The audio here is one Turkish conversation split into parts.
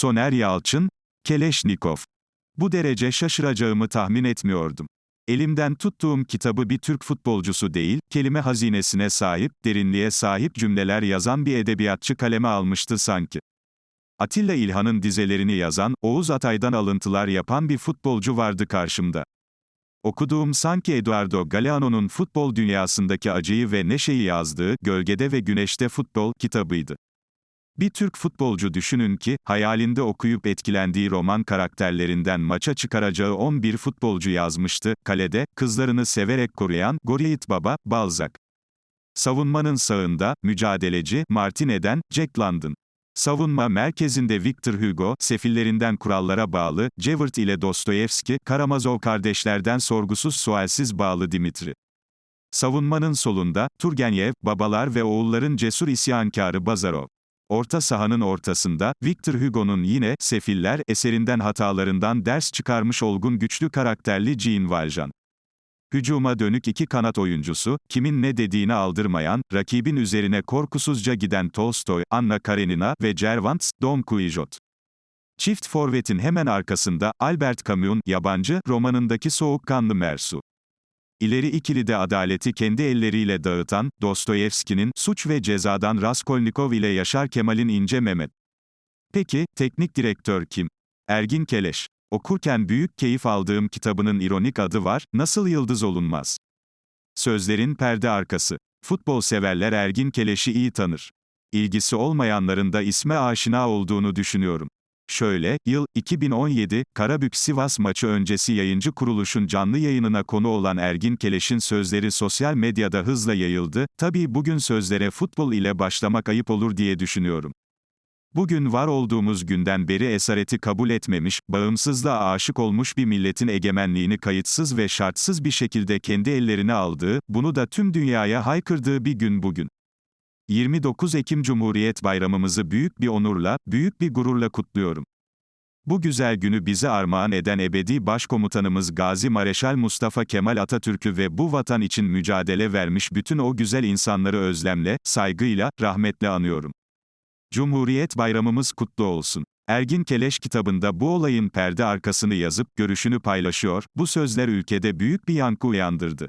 Soner Yalçın, Keleşnikov. Bu derece şaşıracağımı tahmin etmiyordum. Elimden tuttuğum kitabı bir Türk futbolcusu değil, kelime hazinesine sahip, derinliğe sahip cümleler yazan bir edebiyatçı kaleme almıştı sanki. Atilla İlhan'ın dizelerini yazan, Oğuz Atay'dan alıntılar yapan bir futbolcu vardı karşımda. Okuduğum sanki Eduardo Galeano'nun futbol dünyasındaki acıyı ve neşeyi yazdığı Gölgede ve Güneşte Futbol kitabıydı. Bir Türk futbolcu düşünün ki, hayalinde okuyup etkilendiği roman karakterlerinden maça çıkaracağı 11 futbolcu yazmıştı, kalede, kızlarını severek koruyan, Goriyit Baba, Balzac. Savunmanın sağında, mücadeleci, Martine'den, Jack London. Savunma merkezinde Victor Hugo, sefillerinden kurallara bağlı, Cevert ile Dostoyevski, Karamazov kardeşlerden sorgusuz sualsiz bağlı Dimitri. Savunmanın solunda, Turgenev, babalar ve oğulların cesur isyankarı Bazarov. Orta sahanın ortasında, Victor Hugo'nun yine, Sefiller, eserinden hatalarından ders çıkarmış olgun güçlü karakterli Jean Valjean. Hücuma dönük iki kanat oyuncusu, kimin ne dediğini aldırmayan, rakibin üzerine korkusuzca giden Tolstoy, Anna Karenina ve Cervantes, Don Quixote. Çift forvetin hemen arkasında, Albert Camus'un, yabancı, romanındaki soğukkanlı Mersu. İleri ikili de adaleti kendi elleriyle dağıtan, Dostoyevski'nin, Suç ve Cezadan Raskolnikov ile Yaşar Kemal'in İnce Mehmet. Peki, teknik direktör kim? Ergin Keleş. Okurken büyük keyif aldığım kitabının ironik adı var, Nasıl Yıldız Olunmaz. Sözlerin perde arkası. Futbol severler Ergin Keleş'i iyi tanır. İlgisi olmayanların da isme aşina olduğunu düşünüyorum. Şöyle, yıl 2017, Karabük-Sivas maçı öncesi yayıncı kuruluşun canlı yayınına konu olan Ergin Keleş'in sözleri sosyal medyada hızla yayıldı, tabii bugün sözlere futbol ile başlamak ayıp olur diye düşünüyorum. Bugün var olduğumuz günden beri esareti kabul etmemiş, bağımsızlığa aşık olmuş bir milletin egemenliğini kayıtsız ve şartsız bir şekilde kendi ellerine aldığı, bunu da tüm dünyaya haykırdığı bir gün bugün. 29 Ekim Cumhuriyet Bayramımızı büyük bir onurla, büyük bir gururla kutluyorum. Bu güzel günü bize armağan eden ebedi başkomutanımız Gazi Mareşal Mustafa Kemal Atatürk'ü ve bu vatan için mücadele vermiş bütün o güzel insanları özlemle, saygıyla, rahmetle anıyorum. Cumhuriyet Bayramımız kutlu olsun. Ergin Keleş kitabında bu olayın perde arkasını yazıp görüşünü paylaşıyor, bu sözler ülkede büyük bir yankı uyandırdı.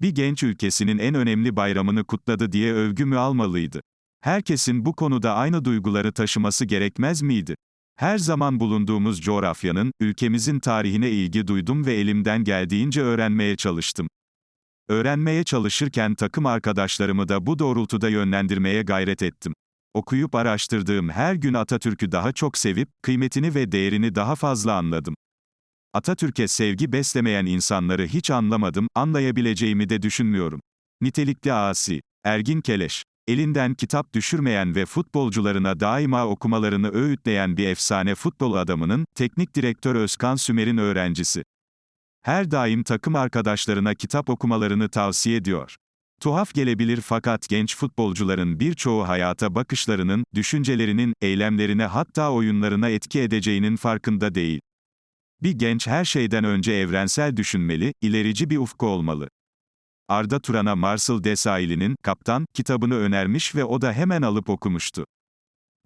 Bir genç ülkesinin en önemli bayramını kutladı diye övgü mü almalıydı? Herkesin bu konuda aynı duyguları taşıması gerekmez miydi? Her zaman bulunduğumuz coğrafyanın, ülkemizin tarihine ilgi duydum ve elimden geldiğince öğrenmeye çalıştım. Öğrenmeye çalışırken takım arkadaşlarımı da bu doğrultuda yönlendirmeye gayret ettim. Okuyup araştırdığım her gün Atatürk'ü daha çok sevip, kıymetini ve değerini daha fazla anladım. Atatürk'e sevgi beslemeyen insanları hiç anlamadım, anlayabileceğimi de düşünmüyorum. Nitelikli asi, Ergin Keleş, elinden kitap düşürmeyen ve futbolcularına daima okumalarını öğütleyen bir efsane futbol adamının, teknik direktör Özkan Sümer'in öğrencisi. Her daim takım arkadaşlarına kitap okumalarını tavsiye ediyor. Tuhaf gelebilir fakat genç futbolcuların birçoğu hayata bakışlarının, düşüncelerinin, eylemlerine hatta oyunlarına etki edeceğinin farkında değil. Bir genç her şeyden önce evrensel düşünmeli, ilerici bir ufku olmalı. Arda Turan'a Marcel Desailly'nin Kaptan kitabını önermiş ve o da hemen alıp okumuştu.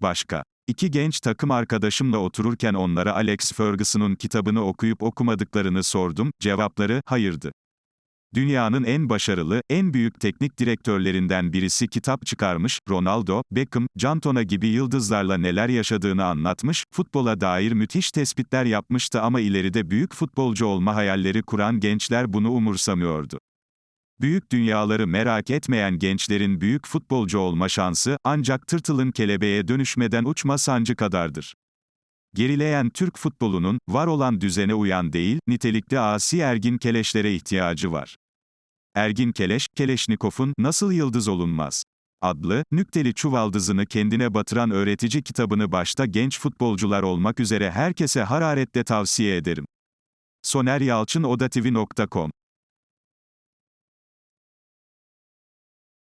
Başka. İki genç takım arkadaşımla otururken onlara Alex Ferguson'un kitabını okuyup okumadıklarını sordum, cevapları, hayırdı. Dünyanın en başarılı, en büyük teknik direktörlerinden birisi kitap çıkarmış, Ronaldo, Beckham, Cantona gibi yıldızlarla neler yaşadığını anlatmış, futbola dair müthiş tespitler yapmıştı ama ileride büyük futbolcu olma hayalleri kuran gençler bunu umursamıyordu. Büyük dünyaları merak etmeyen gençlerin büyük futbolcu olma şansı, ancak tırtılın kelebeğe dönüşmeden uçma sancı kadardır. Gerileyen Türk futbolunun, var olan düzene uyan değil, nitelikli asi ergin keleşlere ihtiyacı var. Ergin Keleş, Keleşnikov'un Nasıl Yıldız Olunmaz adlı, nükteli çuvaldızını kendine batıran öğretici kitabını başta genç futbolcular olmak üzere herkese hararetle tavsiye ederim. Soner Yalçın odatv.com